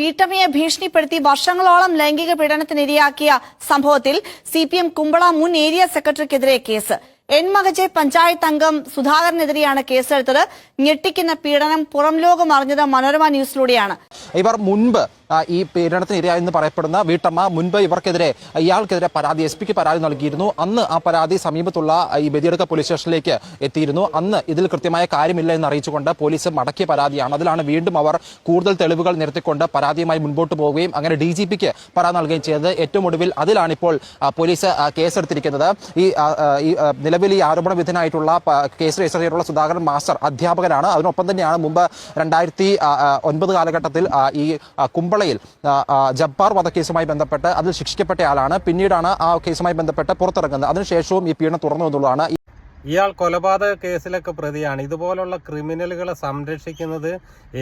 വീട്ടമ്മയെ ഭീഷണിപ്പെടുത്തി വർഷങ്ങളോളം ലൈംഗിക പീഡനത്തിനിരയാക്കിയ സംഭവത്തിൽ സി പി എം കുമ്പള മുൻ ഏരിയ സെക്രട്ടറിക്കെതിരെ കേസ്. എൺമകജെ പഞ്ചായത്ത് അംഗം സുധാകരനെതിരെയാണ് കേസെടുത്തത്. ഞെട്ടിക്കുന്ന പീഡനം പുറംലോകം അറിഞ്ഞത് മനോരമ ന്യൂസിലൂടെയാണ്. ഇവർ മുൻപ് ഈ പീഡനത്തിന് ഇരയായെന്ന് പറയപ്പെടുന്ന വീട്ടമ്മ മുൻപ് ഇവർക്കെതിരെ ഇയാൾക്കെതിരെ പരാതി എസ് പിക്ക് പരാതി നൽകിയിരുന്നു. അന്ന് ആ പരാതി സമീപത്തുള്ള ഈ ബദിയടുക്ക പോലീസ് സ്റ്റേഷനിലേക്ക് എത്തിയിരുന്നു. അന്ന് ഇതിൽ കൃത്യമായ കാര്യമില്ല എന്ന് അറിയിച്ചുകൊണ്ട് പോലീസ് മടക്കിയ പരാതിയാണ്. അതിലാണ് വീണ്ടും അവർ കൂടുതൽ തെളിവുകൾ നിരത്തിക്കൊണ്ട് പരാതിയുമായി മുൻപോട്ട് പോവുകയും അങ്ങനെ ഡി ജി പിക്ക് പരാതി നൽകുകയും ചെയ്തത്. ഏറ്റവും ഒടുവിൽ അതിലാണ് ഇപ്പോൾ പോലീസ് കേസെടുത്തിരിക്കുന്നത്. ഈ നിലവിൽ ഈ ആരോപണ വിധനായിട്ടുള്ള കേസ് രജിസ്റ്റർ ചെയ്തിട്ടുള്ള സുധാകരൻ മാസ്റ്റർ അധ്യാപകനാണ്. അതിനൊപ്പം തന്നെയാണ് മുമ്പ് രണ്ടായിരത്തി ഒൻപത് കാലഘട്ടത്തിൽ ഈ ആ, കുമ്പളയിൽ ആ, ആ, ജബ്ബാർ വധക്കേസുമായി ബന്ധപ്പെട്ട് അതിൽ ശിക്ഷിക്കപ്പെട്ടയാളാണ് പിന്നീടാണ് ആ കേസുമായി ബന്ധപ്പെട്ട് പുറത്തിറങ്ങുന്നത്. അതിനുശേഷവും ഈ പീഡനം തുടർന്നു എന്നുള്ളതാണ് ഇയാൾ കൊലപാതക കേസിലൊക്കെ പ്രതിയാണ്. ഇതുപോലുള്ള ക്രിമിനലുകളെ സംരക്ഷിക്കുന്നത്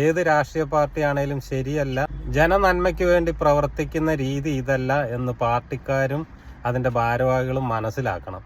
ഏത് രാഷ്ട്രീയ പാർട്ടിയാണേലും ശരിയല്ല. ജനനന്മയ്ക്ക് വേണ്ടി പ്രവർത്തിക്കുന്ന രീതി ഇതല്ല എന്ന് പാർട്ടിക്കാരും അതിന്റെ ഭാരവാഹികളും മനസ്സിലാക്കണം.